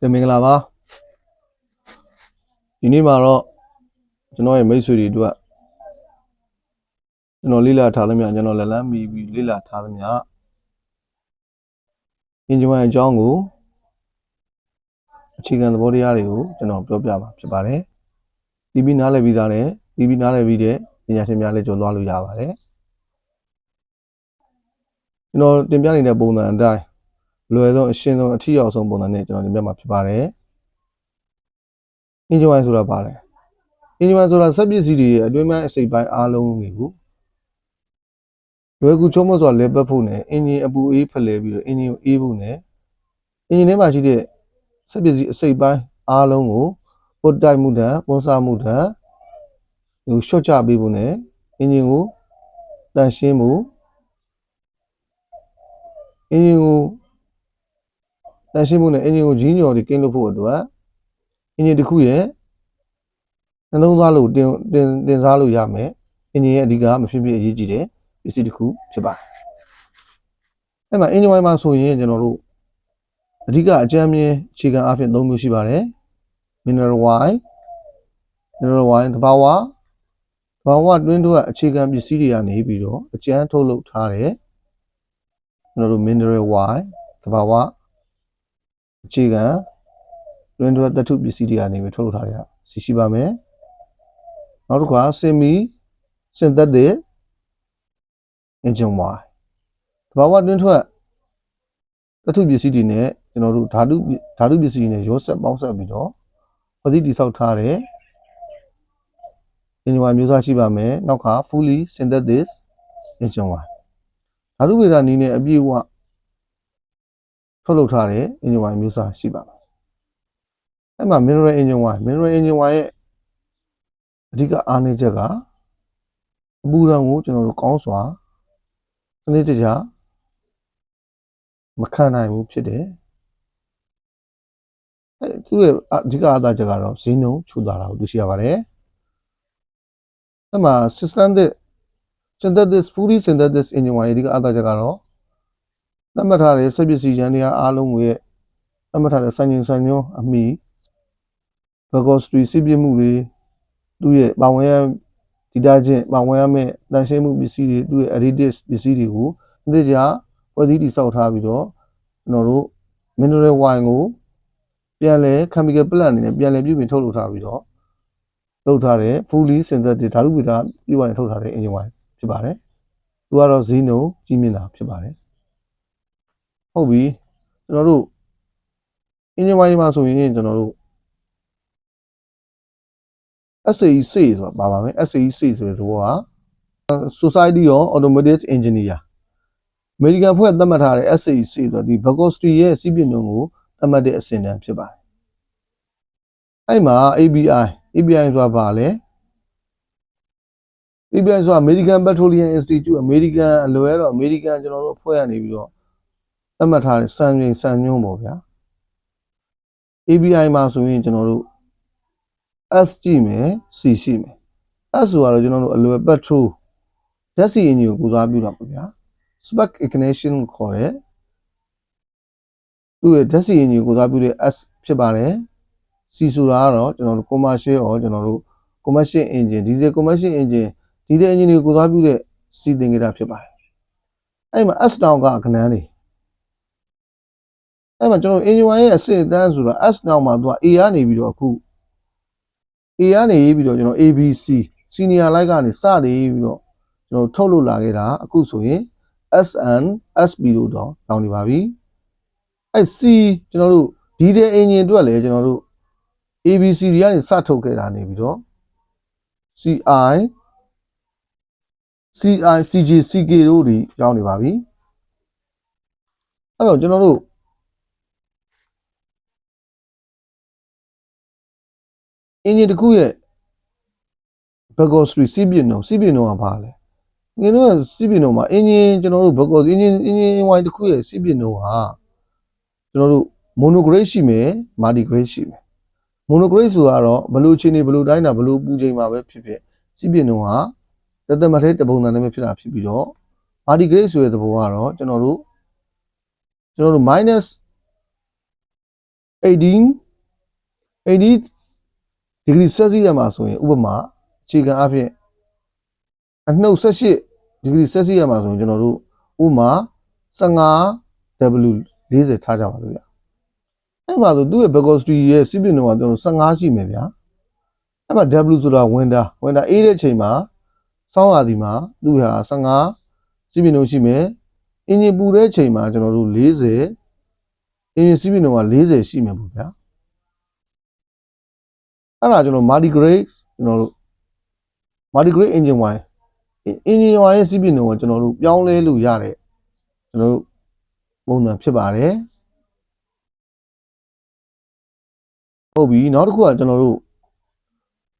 ကဲမင်္ဂလာပါဒီနေ့မှာတော့ကျွန်တော်ရဲ့မိတ်ဆွေတွေတို့ကကျွန်တော်လေ့လာထားသမျှကျွန်တော်လက်လန်းမီပြီးလေ့လာထားသမျှအင်ဂျင်ဝိုင်အကြောင်းကိုအခြေခံသဘောတရားတွေကိုကျွန်တော်ပြောပြမှာဖြစ်ပါတယ်တီးပြီးနားလည်ပြီးသားနဲ့တီးပြီးနားလည်ပြီးတဲ့ပညာရှင်များလည်းကြုံသွားလို့ရပါတယ်ကျွန်တော်တင်ပြနေတဲ့ပုံစံအတိုင်း လွယ်ဆုံးအရှင်းဆုံးအထီရောက်ဆုံးပုံစံနဲ့ကျွန်တော်တင်ပြမှာဖြစ်ပါတယ်အင်ဂျင်ဝိုင်ဆိုတာပါလဲအင်ဂျင်ဝိုင်ဆိုတာစက်ပစ္စည်းတွေရဲ့အတွင်းပိုင်းအစိတ်ပိုင်းအားလုံးတွေကိုလွယ်ကူချုံးမစွာလဲပတ်ဖို့နဲ့အင်ဂျင်အပူအေးဖလှယ်ပြီးတော့အင်ဂျင်ကိုအေးဖို့နဲ့အင်ဂျင်ထဲမှာရှိတဲ့စက်ပစ္စည်းအစိတ်ပိုင်းအားလုံးကိုပုတ်တိုက်မှုတံပုံစားမှုတံဟိုရှော့ချပေးဖို့နဲ့အင်ဂျင်ကိုတန်ရှင်းမှုအင်ဂျင်ကို တန်ရှင်းမှုနဲ့အင်ဂျင်ကိုကြီးညော်တွေကင်းလို့ဖို့အတွက်အင်ဂျင်တစ်ခုရဲ့နှလုံးသားလို့တင်တင်တင်စားလို့ရမယ်အင်ဂျင်ရဲ့အဓိကမဖြစ်ဖြစ်အရေးကြီးတဲ့ပစ္စည်းတစ်ခုဖြစ်ပါတယ်အဲ့မှာအင်ဂျင်ဝိုင်းမှာဆိုရင်ကျွန်တော်တို့အဓိကအကြမ်းမြင်အခြေခံအဖြစ်၃မျိုးရှိပါတယ် mineral wine mineral wine တဘာဝတဘာဝတွင်းတို့ကအခြေခံပစ္စည်းတွေကနေပြီးတော့အကျန်းထုတ်လုပ်ထားတယ်ကျွန်တော်တို့ mineral wine တဘာဝ အခြေခံတွင်းတို့သတ္ထုပစ္စည်းတွေကနေပြီးထုတ်လုပ်ထားတဲ့စီရှိပါမယ်နောက်တစ်ခါ semi synthetic engine wine တဘာဝတွင်းထွက်သတ္ထုပစ္စည်းတွေနဲ့ကျွန်တော်တို့ဓာတုဓာတုပစ္စည်းတွေနဲ့ရောဆက်ပေါင်းဆက်ပြီးတော့ပတိတိဆောက်ထားတဲ့ engine wine မျိုးစားရှိပါမယ်နောက်က fully synthetic engine wine ဓာတုဗေဒနည်းနဲ့အပြည့်အဝ ထုတ်လုပ်ထားတဲ့ engine wine မျိုးစားရှိပါမယ်အဲ့မှာ mineral engine wine mineral engine wine ရဲ့အဓိကအားနည်းချက်ကအပူဓာတ်ကိုကျွန်တော်တို့ကောင်းစွာစနစ်တကျမခံနိုင်ဘူးဖြစ်တယ်အဲသူ့ရဲ့အဓိကအားသာချက်ကတော့ဈေးနှုန်းချူတာတာကိုတွေ့ရှိရပါတယ်အဲ့မှာ systemic synthetic fully synthetic engine wine ရဲ့အဓိကအားသာချက်ကတော့ သတ်မှတ်ထားတဲ့စက်ပစ္စည်းရန်တရားအားလုံးကိုရဲ့သတ်မှတ်ထားတဲ့စံချိန်စံညွှန်းအမိ Vergostry စစ်ပြမှုတွေသူ့ရဲ့ပါဝင်ရဒီတာချင်းပါဝင်ရမယ့်တန်ရှင်းမှုပစ္စည်းတွေသူ့ရဲ့ additives ပစ္စည်းတွေကိုဒီတကြဖွဲ့စည်းတည်ဆောက်ထားပြီးတော့ကျွန်တော်တို့ mineral wine ကိုပြန်လဲ chemical plant အနေနဲ့ပြန်လဲပြုပြင်ထုတ်လုပ်ထားပြီးတော့လုပ်ထားတဲ့ fully synthetic ဓာတုဗေဒပြုကနေထုတ်ထားတဲ့ engine wine ဖြစ်ပါတယ်။သူကတော့ဈေးနှုန်းကြီးမြင့်တာဖြစ်ပါတယ်။ ဟုတ်ပြီကျွန်တော်တို့ engine wine မှာဆိုရင်ကျွန်တော်တို့ SAE ဆိုတာပါပါမယ် SAE ဆိုတဲ့သဘောက Society of Automotive Engineer American ဖွဲ့သတ်မှတ်ထားတဲ့ SAE ဆိုတာဒီ Bagostri ရဲ့စီးပြင်းနှုန်းကိုသတ်မှတ်တဲ့အဆင့်တန်းဖြစ်ပါတယ်အဲ့မှာ ABI ABI ဆိုတာဘာလဲ ABI ဆိုတာ American Petroleum Institute American အလွဲတော့ American ကျွန်တော်တို့အဖွဲ့ကနေပြီးတော့ သတ်မှတ်ထားတဲ့စံချိန်စံညွှန်းပေါ့ဗျာ ABI မှာဆိုရင်ကျွန်တော်တို့ S ကြည့်မယ် C ရှိမယ် S ဆိုတော့ကျွန်တော်တို့အလွယ် petrol ဓာတ်ဆီအင်ဂျင်ကိုကူစားပြုတာပေါ့ဗျာ spark ignition ကိုခေါ်တယ်သူ့ရဲ့ဓာတ်ဆီအင်ဂျင်ကိုကူစားပြုတဲ့ S ဖြစ်ပါတယ် C ဆိုတာကတော့ကျွန်တော်တို့ commercial or ကျွန်တော်တို့ commercial engine diesel commercial engine diesel engine ကိုကူစားပြုတဲ့ C သင်္ကေတဖြစ်ပါတယ်အဲ့မှာ S တောင်ကခဏန်းနေ အဲ့မှာကျွန်တော် engine 1ရဲ့အဆင့်အတန်းဆိုတာ S တောင်မှာသူက A ကနေပြီးတော့အခု A ကနေပြီးတော့ကျွန်တော် ABC senior light ကနေစနေပြီးတော့ကျွန်တော်ထုတ်လို့လာခဲ့တာအခုဆိုရင် SN SB လို့တော့တောင်းနေပါပြီအဲ C ကျွန်တော်တို့ဒီတဲ့အင်ဂျင်အတွက်လည်းကျွန်တော်တို့ ABC တွေကနေစထုတ်ခဲ့တာနေပြီးတော့ CI CI CJ CK တို့တွေရောက်နေပါပြီအဲ့တော့ကျွန်တော်တို့ အင်ဂျင်တစ်ခုရဲ့ Bagostry စီးပြင်းတော့စီးပြင်းတော့ဘာလဲငင်းတော့စီးပြင်းတော့မှာအင်ဂျင်ကျွန်တော်တို့ Bagostry အင်ဂျင်အင်ဂျင်ဝိုင်းတစ်ခုရဲ့စီးပြင်းတော့ဟာကျွန်တော်တို့ monograde ရှိမယ် multigrade ရှိမယ် monograde ဆိုတော့ဘလို့ချင်းနေဘလို့တိုင်းတာဘလို့ပူချိန်မှာပဲဖြစ်ဖြစ်စီးပြင်းတော့ဟာတသက်မထဲတပုံစံနဲ့ပဲဖြစ်တာဖြစ်ပြီးတော့ multigrade ဆိုတဲ့သဘောကတော့ကျွန်တော်တို့ကျွန်တော်တို့ minus 18 80 degree celsius မှာဆိုရင်ဥပမာအခြေခံအဖြစ်အနှုတ်18 degree celsius မှာဆိုရင်ကျွန်တော်တို့ဥပမာ 15 W 40ထားကြပါလို့ဗျာအဲ့မှာဆိုသူ့ရဲ့ velocity ရဲ့စီးပြင်းနှုန်းကကျွန်တော်15ရှိမယ်ဗျာအဲ့မှာ W ဆိုတာ winter winter အေးတဲ့ချိန်မှာစောင်းရာသီမှာသူ့ဟာ15စီးပြင်းနှုန်းရှိမယ်အင်ဂျင်ပူတဲ့ချိန်မှာကျွန်တော်တို့40အင်ဂျင်စီးပြင်းနှုန်းက40ရှိမယ်ပေါ့ဗျာ အဲ့ဒါကျွန်တော် multi grade ကျွန်တော်တို့ multi grade engine wine engine wine ရဲ့စီးပြင်းနှုန်းကိုကျွန်တော်တို့ပြောင်းလဲလို့ရတဲ့ကျွန်တော်တို့ပုံစံဖြစ်ပါတယ်ဟုတ်ပြီနောက်တစ်ခုကကျွန်တော်တို့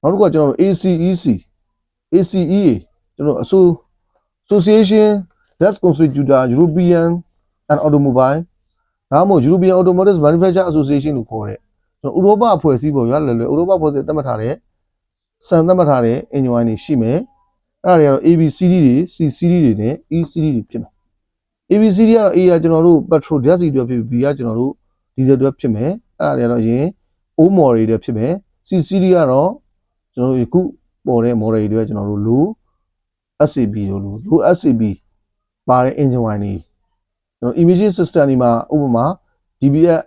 နောက်တစ်ခုကကျွန်တော်တို့ ACEC ACEA ကျွန်တော်အဆို Association that's Constitutor European and Automobile ဒါမှမဟုတ် European Automotive Manufacturer Association လို့ခေါ်တဲ့ ကျွန်တော်ဥရောပအဖွဲ့အစည်းပေါ်ရွာလွယ်လွယ်ဥရောပအဖွဲ့အစည်းသတ်မှတ်ထားတဲ့စံသတ်မှတ်ထားတဲ့ engine wine တွေရှိမယ်အဲ့ဒါတွေကတော့ ABCD တွေ CCD တွေနဲ့ ECD တွေဖြစ်မယ် ABCD ကတော့ A ကကျွန်တော်တို့ petrol gas တွေဖြစ်ပြီး B ကကျွန်တော်တို့ diesel တွေဖြစ်မယ်အဲ့ဒါတွေကတော့အရင် O model တွေဖြစ်မယ် CCD ကတော့ကျွန်တော်တို့အခုပေါ်တဲ့ model တွေကျွန်တော်တို့ low SCB လို့လို့ low SCB ပါတဲ့ engine wine တွေကျွန်တော် imaging system တွေမှာဥပမာ GBS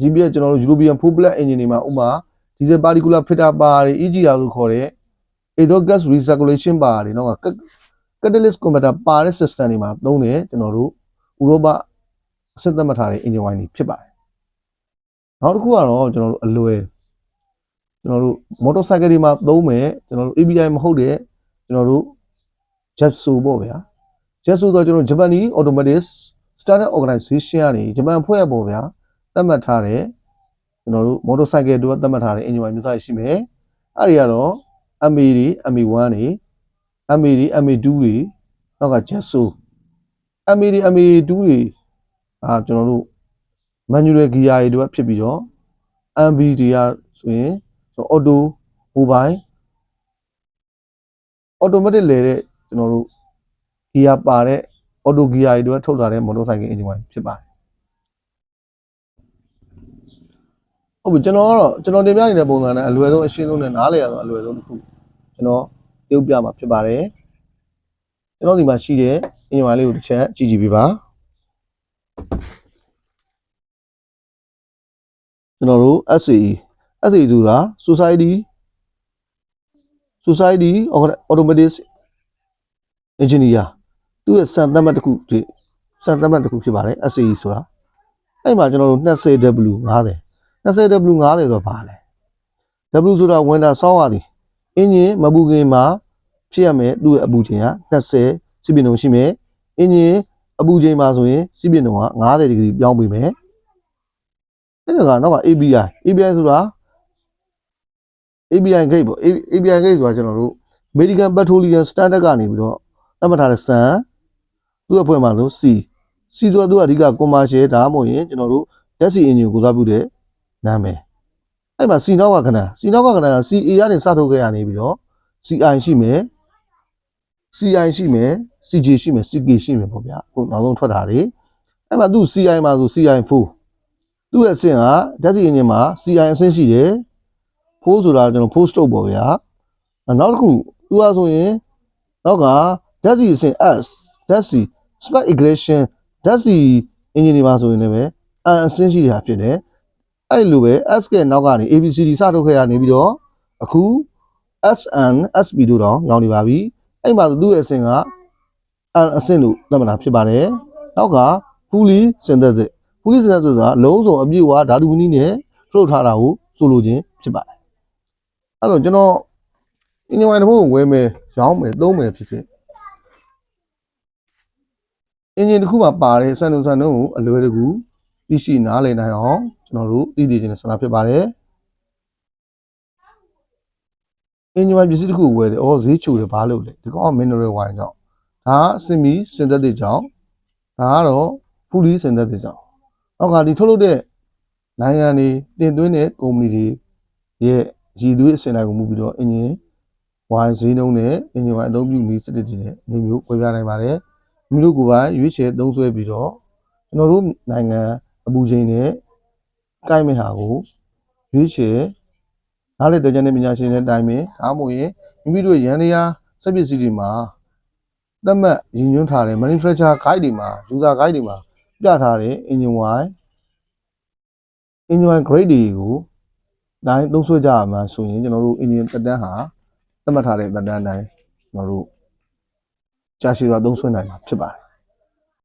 GBS ကျွန်တော်တို့ European full black engine တွေမှာဥပမာ diesel particular filter ပါတယ် EGR လို့ခေါ်တဲ့ exhaust gas recirculation ပါတယ်နော် catalyst converter ပါတဲ့ system တွေမှာသုံးတယ်ကျွန်တော်တို့ဥရောပအစစ်သက်မှတ်ထားတဲ့ engine wine တွေဖြစ်ပါတယ်နောက်တစ်ခုကတော့ကျွန်တော်တို့အလွယ်ကျွန်တော်တို့ motorcycle တွေမှာသုံးမယ်ကျွန်တော်တို့ ABI မဟုတ်တဲ့ကျွန်တော်တို့ Jetso ပေါ့ဗျာ Jetso တော့ကျွန်တော် Japanese Automotive Standard Organization ကနေဂျပန်ဖွဲ့ပေါ့ဗျာသ တ်မှတ်ထားတဲ့ကျွန်တော်တို့ motorcycle တို့ကသတ်မှတ်ထားတဲ့ engine wine မျိုးစားရှိမယ်အဲ့ဒီကတော့ MA တွေ MA1 တွေ MA တွေ MA2 တွေနောက်က Jetso MA တွေ MA2 တွေအာကျွန်တော်တို့ manual gear တွေတို့ဖြစ်ပြီးတော့ MB တွေကဆိုရင် auto mobile automatic လဲတဲ့ကျွန်တော်တို့ gear ပါတဲ့ auto gear တွေတို့ထုတ်လာတဲ့ motorcycle engine wine ဖြစ်ပါတယ် ဟုတ်ပြီကျွန်တော်ကတော့ကျွန်တော်တင်ပြနေတဲ့ပုံစံနဲ့အလွယ်ဆုံးအရှင်းဆုံးနဲ့နားလည်ရဆုံးအလွယ်ဆုံးတစ်ခုကျွန်တော်ပြုတ်ပြမှာဖြစ်ပါတယ်ကျွန်တော်ဒီမှာရှိတဲ့ engine wine လေးကိုတစ်ချက်ကြည့်ကြည့်ပေးပါကျွန်တော်တို့ SAE SAE ဆိုတာ Society Society Automotive Engineer သူ့ရဲ့စံသတ်မှတ်တစ်ခုဒီစံသတ်မှတ်တစ်ခုဖြစ်ပါတယ် SAE ဆိုတာအဲ့မှာကျွန်တော်တို့ 20W 50 20W 50ဆိုတာဘာလဲ W ဆိုတာ winter စောင်းရသည်အင်ဂျင်မပူခင်မှာဖြစ်ရမယ်သူ့ရဲ့အပူချိန်က20စီးပြင်းနှုန်းရှိမယ်အင်ဂျင်အပူချိန်မှာဆိုရင်စီးပြင်းနှုန်းက90ဒီဂရီပြောင်းပေးမယ်အဲ့ဒါကနောက်က ABI ABI ဆိုတာ ABI gate ပေါ့ ABI gate ဆိုတာကျွန်တော်တို့ American Petroleum Standard ကနေပြီးတော့သတ်မှတ်ထားတဲ့စံသူ့အဖွဲ့မှာလို့ C C ဆိုတာသူကအဓိက commercial ဒါမှမဟုတ်ရင်ကျွန်တော်တို့ taxi engine ကိုကိုစားပြုတဲ့ နာမည်အဲ့မှာ C နောက်ကခဏ C နောက်ကခဏက CA ကနေစထုတ်ခဲ့ရနေပြီးတော့ CI ရှိမယ် CI ရှိမယ် CJ ရှိမယ် CK ရှိမယ်ပေါ့ဗျာအခုနောက်ဆုံးထွက်တာတွေအဲ့မှာသူ CI မှာဆို CI4 သူ့ရဲ့အဆင့်က taxi engine မှာ CI အဆင့်ရှိတယ်ဖိုးဆိုတာကျွန်တော် post stroke ပေါ့ဗျာနောက်တစ်ခုသူကဆိုရင်နောက်က taxi အဆင့် S taxi spec aggression taxi engine တွေမှာဆိုရင်လည်းပဲအအဆင့်ရှိတာဖြစ်တယ် အဲ့လိုပဲ S ကနောက်ကနေ ABCD စထုတ်ခဲ့ရနေပြီးတော့အခု SN SB တို့တော့ရောင်းနေပါပြီအဲ့မှာသူ့ရဲ့အဆင့်ကအအဆင့်လို့သတ်မှတ်တာဖြစ်ပါတယ်နောက်က fully synthetic fully synthetic ဆိုတာလုံးစုံအပြည့်အဝဓာတုဝနည်းနဲ့ထုတ်ထားတာကိုဆိုလိုခြင်းဖြစ်ပါတယ်အဲ့တော့ကျွန်တော်အင်ဂျင်ဝိုင်တစ်ခုကိုဝယ်မယ်ရောင်းမယ်သုံးမယ်ဖြစ်ဖြစ်အင်ဂျင်တစ်ခုမှာပါတဲ့စံနှုန်းစံနှုန်းကိုအလွယ်တကူ သိရှိနားလည်နိုင်အောင်ကျွန်တော်တို့သိသိချင်းနဲ့ဆန္ဒဖြစ်ပါတယ်အင်ဂျင်ဝိုင်ပစ္စည်းတစ်ခုကိုဝယ်တယ်အော်ဈေးချိုတယ်ဘာလို့လဲဒီကောင်က mineral wine ကြောင့်ဒါက semi synthetic ကြောင့်ဒါကတော့ fully synthetic ကြောင့်နောက်ကဒီထုတ်လုပ်တဲ့နိုင်ငံတွေတင်သွင်းတဲ့ကုမ္ပဏီတွေရဲ့ရည်သွေးအစဉ်လိုက်ကိုမှုပြီးတော့အင်ဂျင်ဝိုင်ဈေးနှုန်းနဲ့အင်ဂျင်ဝိုင်အသုံးပြုနည်းစနစ်တွေနဲ့မျိုးမျိုးဝယ်ပြနိုင်ပါတယ်မိတို့ကိုယ်ပိုင်ရွေးချယ်သုံးစွဲပြီးတော့ကျွန်တော်တို့နိုင်ငံ အပူချိန်နဲ့ကိုက်မဲ့ဟာကိုရွေးချယ်နားလေတော်ကြတဲ့ပညာရှင်တွေအတိုင်းပဲဒါမှမဟုတ်ရင်မိမိတို့ရန်တရားစက်ပစ္စည်းတွေမှာသတ်မှတ်ရည်ညွှန်းထားတဲ့ manufacturer guide တွေမှာ user guide တွေမှာပြထားတဲ့ engine wide engine wide grade တွေကိုတိုင်းသုံးဆွဲကြရမှာဆိုရင်ကျွန်တော်တို့ engine သက်တမ်းဟာသတ်မှတ်ထားတဲ့သက်တမ်းအတိုင်းကျွန်တော်တို့ကြာရှည်စွာသုံးဆွဲနိုင်မှာဖြစ်ပါတယ်